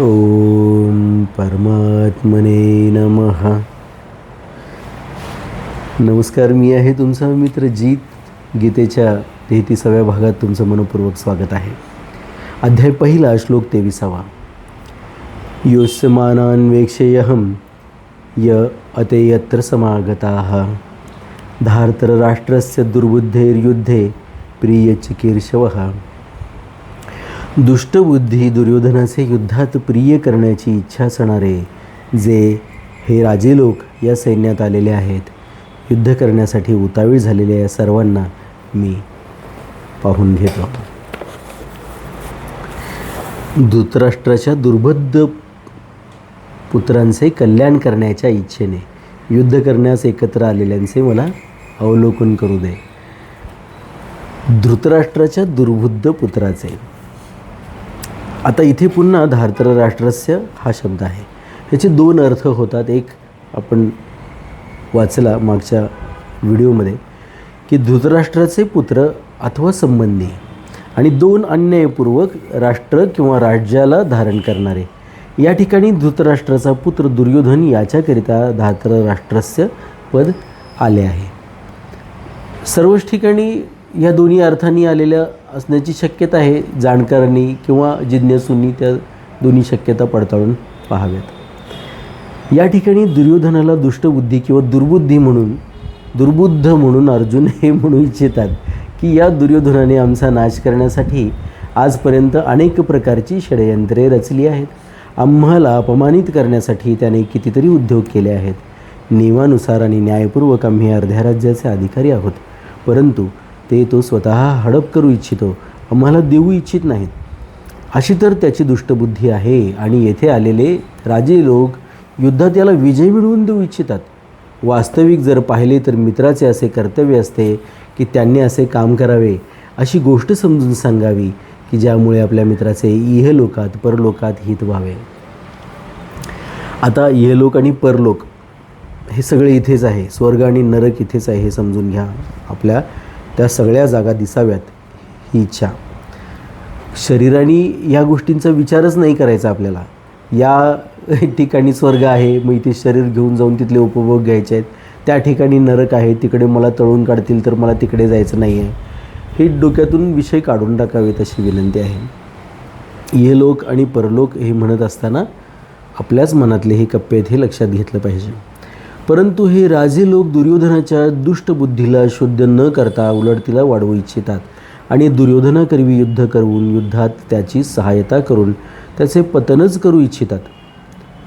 ओम परमात्मने नमः. नमस्कार मी आहे तुमचा मित्र जीत. गीतेच्या तेहतीसाव्या भागात तुमचं मनपूर्वक स्वागत आहे. अध्याय पहिला श्लोक तेविसावा. योस्यमानान्वेक्षेयहम य अतेयत्र समागताः. धार्तराष्ट्रस्य दुर्बुद्धेर्युद्धे प्रियचिकीर्षवः. दुष्टबुद्धी दुर्योधनाचे युद्धात प्रिय करण्याची इच्छा असणारे जे हे राजे लोक या सैन्यात आलेले आहेत युद्ध करण्यासाठी उतावीळ झालेल्या या सर्वांना मी पाहून घेतो. धृतराष्ट्राच्या दुर्बद्ध पुत्रांचे कल्याण करण्याच्या इच्छेने युद्ध करण्यास एकत्र आलेल्यांचे मला अवलोकन करू दे. धृतराष्ट्राच्या दुर्बुद्ध पुत्राचे आता इथे पुन्हा धार्तर राष्ट्रस्य हा शब्द आहे. ह्याचे दोन अर्थ होतात. एक आपण वाचला मागच्या व्हिडिओमध्ये की धृतराष्ट्राचे पुत्र अथवा संबंधी आणि दोन अन्यायपूर्वक राष्ट्र किंवा राज्याला धारण करणारे. या ठिकाणी धृतराष्ट्राचा पुत्र दुर्योधन याच्याकरिता धार्तर राष्ट्रस्य पद आले आहे. सर्वच ठिकाणी या दोन्ही अर्थांनी आलेल्या असण्याची शक्यता आहे जाणकारांनी किंवा जिज्ञासूंनी त्या दोन्ही शक्यता पडताळून पाहाव्यात. या ठिकाणी दुर्योधनाला दुष्टबुद्धी किंवा दुर्बुद्धी म्हणून दुर्बुद्ध म्हणून अर्जुन हे म्हणू इच्छितात की या दुर्योधनाने आमचा नाश करण्यासाठी आजपर्यंत अनेक प्रकारची षडयंत्रे रचली आहेत. आम्हाला अपमानित करण्यासाठी त्याने कितीतरी उद्योग केले आहेत. नियमानुसार आणि न्यायपूर्वक आम्ही अर्ध्या राज्याचे अधिकारी आहोत. परंतु ते तो स्वतः हडप करू इच्छितो. आम्हाला देऊ इच्छित नाहीत. अशी तर त्याची दुष्टबुद्धी आहे आणि येथे आलेले राजे लोक युद्धात याला विजय मिळवून देऊ इच्छितात. वास्तविक जर पाहिले तर मित्राचे असे कर्तव्य असते की त्यांनी असे काम करावे अशी गोष्ट समजून सांगावी की ज्यामुळे आपल्या मित्राचे इहलोकात परलोकात हित व्हावे. आता इहलोक आणि परलोक हे सगळे इथेच आहे. स्वर्ग आणि नरक इथेच आहे हे समजून घ्या. आपल्या त्या सगळ्या जागा दिसाव्यात ही इच्छा. शरीराने या गोष्टींचा विचारच नाही करायचा आपल्याला. या ठिकाणी स्वर्ग आहे मग इथे शरीर घेऊन जाऊन तिथले उपभोग घ्यायचे आहेत. त्या ठिकाणी नरक आहे तिकडे मला तळून काढतील तर मला तिकडे जायचं नाही आहे. हे डोक्यातून विषय काढून टाकावेत अशी विनंती आहे. ये लोक आणि परलोक हे म्हणत असताना आपल्याच मनातले हे कप्पे आहेत हे लक्षात घेतलं पाहिजे. परंतु हे राजे लोक दुर्योधनाच्या दुष्टबुद्धीला शुद्ध न करता उलट तिला वाढवू इच्छितात आणि दुर्योधनाकरवी युद्ध करून युद्धात त्याची सहायता करून त्याचे पतनच करू इच्छितात.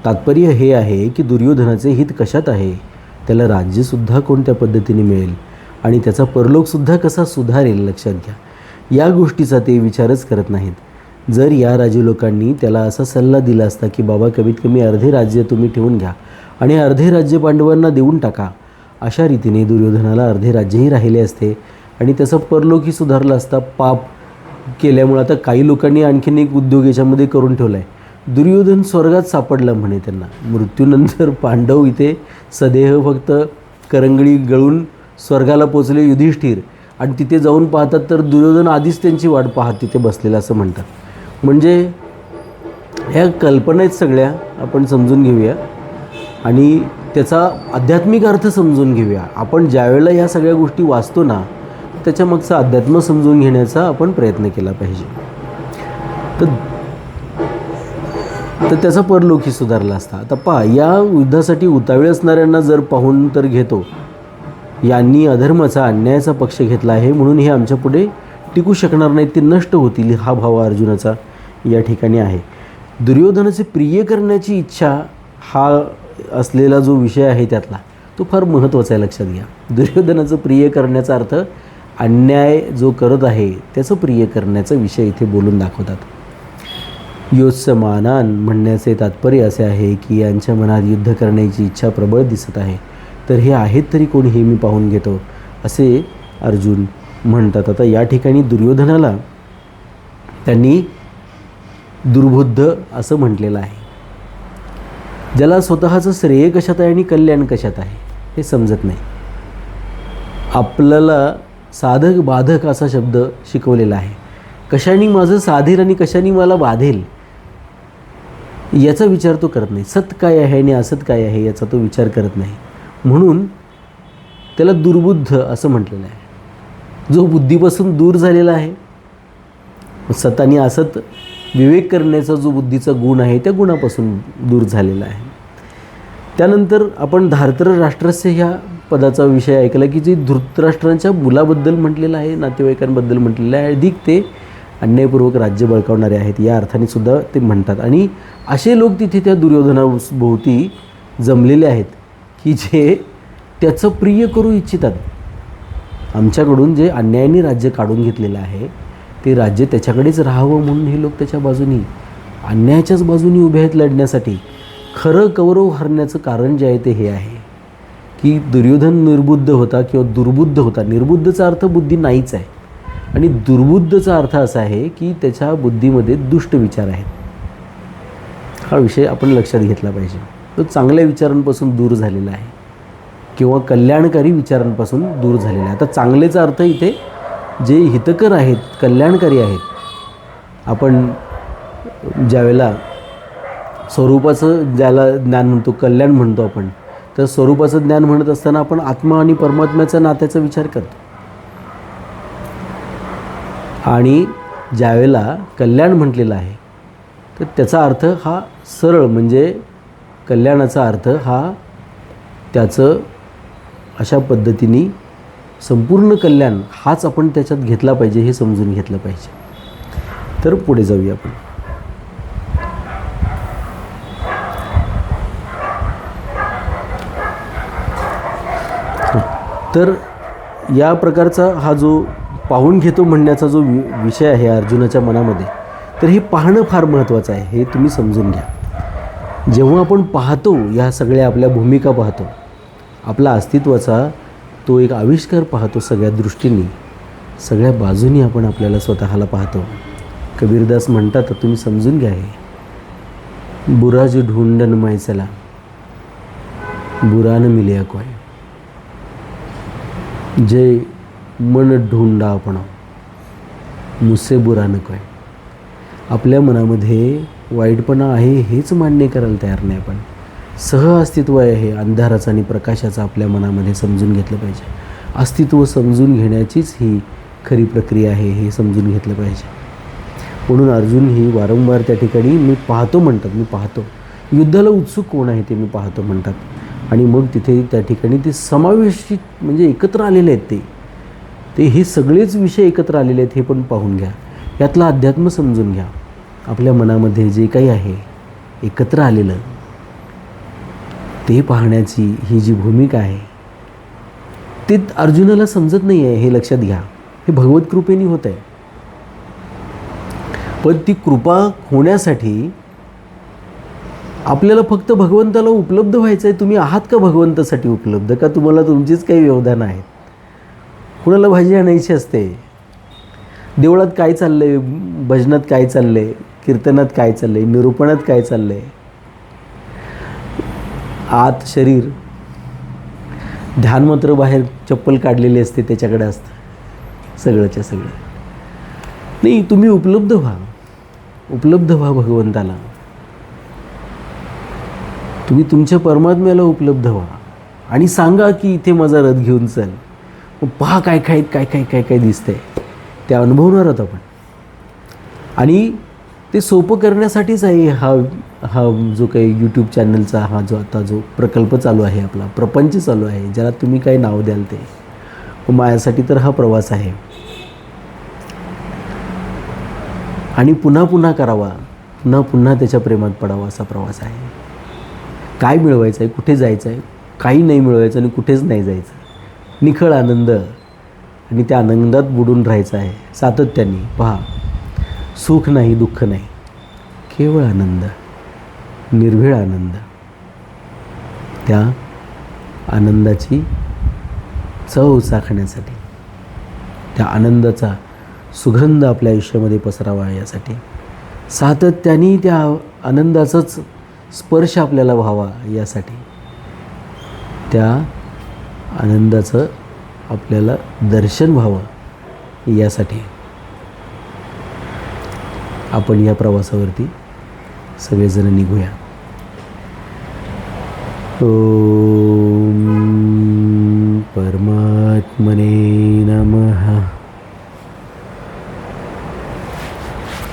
तात्पर्य हे आहे की दुर्योधनाचे हित कशात आहे? त्याला राज्यसुद्धा कोणत्या पद्धतीने मिळेल? आणि त्याचा परलोकसुद्धा कसा सुधारेल लक्षात घ्या. या गोष्टीचा ते विचारच करत नाहीत. जर या राजे लोकांनी त्याला असा सल्ला दिला असता की बाबा कमीत कमी अर्धे राज्य तुम्ही ठेवून घ्या आणि अर्धे राज्य पांडवांना देऊन टाका. अशा रीतीने दुर्योधनाला अर्धे राज्यही राहिले असते. आणि त्याचं परलोकही सुधारलं असता पाप केल्यामुळे आता काही लोकांनी आणखीन एक उद्योग याच्यामध्ये करून ठेवला आहे दुर्योधन स्वर्गात सापडला म्हणे त्यांना. मृत्यूनंतर पांडव इथे सदेह फक्त करंगळी गळून स्वर्गाला पोचले युधिष्ठिर. आणि तिथे जाऊन पाहतात तर दुर्योधन आधीच त्यांची वाट पाहत तिथे बसलेला असं म्हणतात. म्हणजे ह्या कल्पना आहेत सगळ्या. आपण समजून घेऊया. आणि त्याचा आध्यात्मिक अर्थ समजून घेऊया. आपण ज्यावेळेला ह्या सगळ्या गोष्टी वाचतो ना त्याच्यामागचा अध्यात्म समजून घेण्याचा आपण प्रयत्न केला पाहिजे. तर तर त्याचा परलोकी सुधारला असता. आता पहा या युद्धासाठी उतावीळ असणाऱ्यांना जर पाहून तर घेतो. यांनी अधर्माचा अन्यायाचा पक्ष घेतला आहे म्हणून हे आमच्या पुढे टिकू शकणार नाहीत ते नष्ट होतील हा भाव अर्जुनाचा या ठिकाणी आहे. दुर्योधनाचे प्रिय करण्याची इच्छा हा असलेला जो विषय आहे त्यातला तो फार महत्त्वाचा आहे लक्षात घ्या. दुर्योधनाचं प्रिय करण्याचा अर्थ अन्याय जो करत आहे त्याचं प्रिय करण्याचा विषय इथे बोलून दाखवतात. योत्समानान म्हणण्याचे तात्पर्य असे आहे की यांच्या मनात युद्ध करण्याची इच्छा प्रबळ दिसत आहे. तर हे आहेत तरी कोणी हे मी पाहून घेतो असे अर्जुन म्हणतात. आता या ठिकाणी दुर्योधनाला त्यांनी दुर्बुद्ध असं म्हटलेलं आहे. ज्याला स्वतःचं श्रेय कशात आहे आणि कल्याण कशात आहे हे समजत नाही. आपल्याला साधक बाधक असा शब्द शिकवलेला आहे. कशाने माझं साधेल आणि कशाने मला बाधेल याचा विचार तो करत नाही. सत काय आहे आणि असत काय आहे याचा तो विचार करत नाही. म्हणून त्याला दुर्बुद्ध असं म्हटलेलं आहे. जो बुद्धीपासून दूर झालेला आहे सत आणि असत विवेक करण्याचा जो बुद्धीचा गुण आहे त्या गुणापासून दूर झालेला आहे. त्यानंतर आपण धार्तर राष्ट्रस्य ह्या पदाचा विषय ऐकला की जे धृतराष्ट्रांच्या मुलाबद्दल म्हटलेलं आहे नातेवाईकांबद्दल म्हटलेलं आहे अधिक ते अन्यायपूर्वक राज्य बळकावणारे आहेत या अर्थाने सुद्धा ते म्हणतात. आणि असे लोक तिथे त्या दुर्योधनाभोवती जमलेले आहेत की जे त्याचं प्रिय करू इच्छितात. आमच्याकडून जे अन्यायाने राज्य काढून घेतलेलं आहे ते राज्य त्याच्याकडेच राहावं म्हणून हे लोक त्याच्या बाजूनी अन्यायाच्याच बाजूनी उभे आहेत लढण्यासाठी. खरं कौरव हरण्याचं कारण जे आहे ते हे आहे की दुर्योधन निर्बुद्ध होता किंवा दुर्बुद्ध होता. निर्बुद्धचा अर्थ बुद्धी नाहीच आहे. आणि दुर्बुद्धचा अर्थ असा आहे की त्याच्या बुद्धीमध्ये दुष्ट विचार आहेत. हा विषय आपण लक्षात घेतला पाहिजे. तो चांगल्या विचारांपासून दूर झालेला आहे. किंवा कल्याणकारी विचारांपासून दूर झालेला आहे. आता चांगलेचा अर्थ इथे जे हितकर आहेत कल्याणकारी आहेत आपण ज्यावेळेला स्वरूपाचं ज्याला ज्ञान म्हणतो कल्याण म्हणतो आपण तर स्वरूपाचं ज्ञान म्हणत असताना आपण आत्मा आणि परमात्म्याचा नात्याचा विचार करतो. आणि ज्यावेळेला कल्याण म्हटलेलं आहे तर त्याचा अर्थ हा सरळ म्हणजे कल्याणाचा अर्थ हा त्याचं अशा पद्धतीने संपूर्ण कल्याण हाच आपण त्याच्यात घेतला पाहिजे हे समजून घेतलं पाहिजे. तर पुढे जाऊया आपण. तर या प्रकारचा हा जो पाहून घेतो म्हणण्याचा जो वि विषय आहे अर्जुनाच्या मनामध्ये तर हे पाहणं फार महत्त्वाचं आहे हे तुम्ही समजून घ्या. जेव्हा आपण पाहतो या सगळ्या आपल्या भूमिका पाहतो आपला अस्तित्वाचा तो एक आविष्कार पाहतो सगळ्या दृष्टीने. सगळ्या बाजूनी आपण आपल्याला स्वतःला पाहतो. कबीरदास म्हणतात तर तुम्ही समजून घ्या हे. बुरा जो ढूंढन मैचला बुरा न मिलिया कोय. जे मन ढूंढा आपण. मुसे बुरा न कोय. आपल्या मनामध्ये वाईटपणा आहे हेच मान्य करायला तयार नाही आपण. सह अस्तित्व आहे हे अंधाराचं आणि प्रकाशाचं आपल्या मनामध्ये समजून घेतलं पाहिजे. अस्तित्व समजून घेण्याचीच ही खरी प्रक्रिया आहे हे समजून घेतलं पाहिजे. म्हणून अर्जुन ही वारंवार त्या ठिकाणी मी पाहतो म्हणतात मी पाहतो. युद्धाला उत्सुक कोण आहे ते मी पाहतो म्हणतात. आणि मग तिथे त्या ठिकाणी ते समावेशित म्हणजे एकत्र आलेले आहेत ते. ते हे सगळेच विषय एकत्र आलेले आहेत हे पण पाहून घ्या. यातलं अध्यात्म समजून घ्या. आपल्या मनामध्ये जे काही आहे एकत्र आलेलं ते पाहण्याची ही जी भूमिका आहे ते अर्जुनाला समजत नाही आहे हे लक्षात घ्या. हे भगवत कृपेने होत आहे. पण ती कृपा होण्यासाठी आपल्याला फक्त भगवंताला उपलब्ध व्हायचं आहे तुम्ही आहात का भगवंतासाठी उपलब्ध? का तुम्हाला तुमचीच काही व्यवधान आहेत? कुणाला भाजी आणायची असते? देवळात काय चाललं आहे भजनात काय चाललं आहे कीर्तनात काय चाललं आहे निरूपणात काय चाललं आहे आत शरीर. ध्यान मात्र बाहेर चप्पल काढलेली असते त्याच्याकडे असतं. सगळंच्या सगळं नाही तुम्ही उपलब्ध व्हा. उपलब्ध व्हा भगवंताला. तुम्ही तुमच्या परमात्म्याला उपलब्ध व्हा. आणि सांगा की इथे माझा रथ घेऊन चल. मग पहा काय काय काय काय काय काय दिसतंय. ते अनुभवणार आहोत आपण. आणि ते सोपं करण्यासाठीच आहे हा हा जो काही यूट्यूब चॅनलचा हा जो आता जो प्रकल्प चालू आहे आपला प्रपंच चालू आहे ज्याला तुम्ही काही नाव द्याल ते. माझ्यासाठी तर हा प्रवास आहे. आणि पुन्हा पुन्हा करावा पुन्हा पुन्हा त्याच्या प्रेमात पडावा असा प्रवास आहे. काय मिळवायचं आहे कुठे जायचं आहे काही नाही मिळवायचं आणि कुठेच नाही जायचं. निखळ आनंद आणि त्या आनंदात बुडून राहायचं आहे सातत्याने. पहा सुख नाही दुःख नाही. केवळ आनंद निर्भीळ आनंद. त्या आनंदाची चव चाखण्यासाठी त्या आनंदाचा सुगंध आपल्या आयुष्यामध्ये पसरावा यासाठी सातत्याने त्या आनंदाचाच स्पर्श आपल्याला व्हावा यासाठी त्या आनंदाचं आपल्याला दर्शन व्हावं यासाठी आपण या प्रवासावरती सगळेजण निघूया. परमात्मने नमः.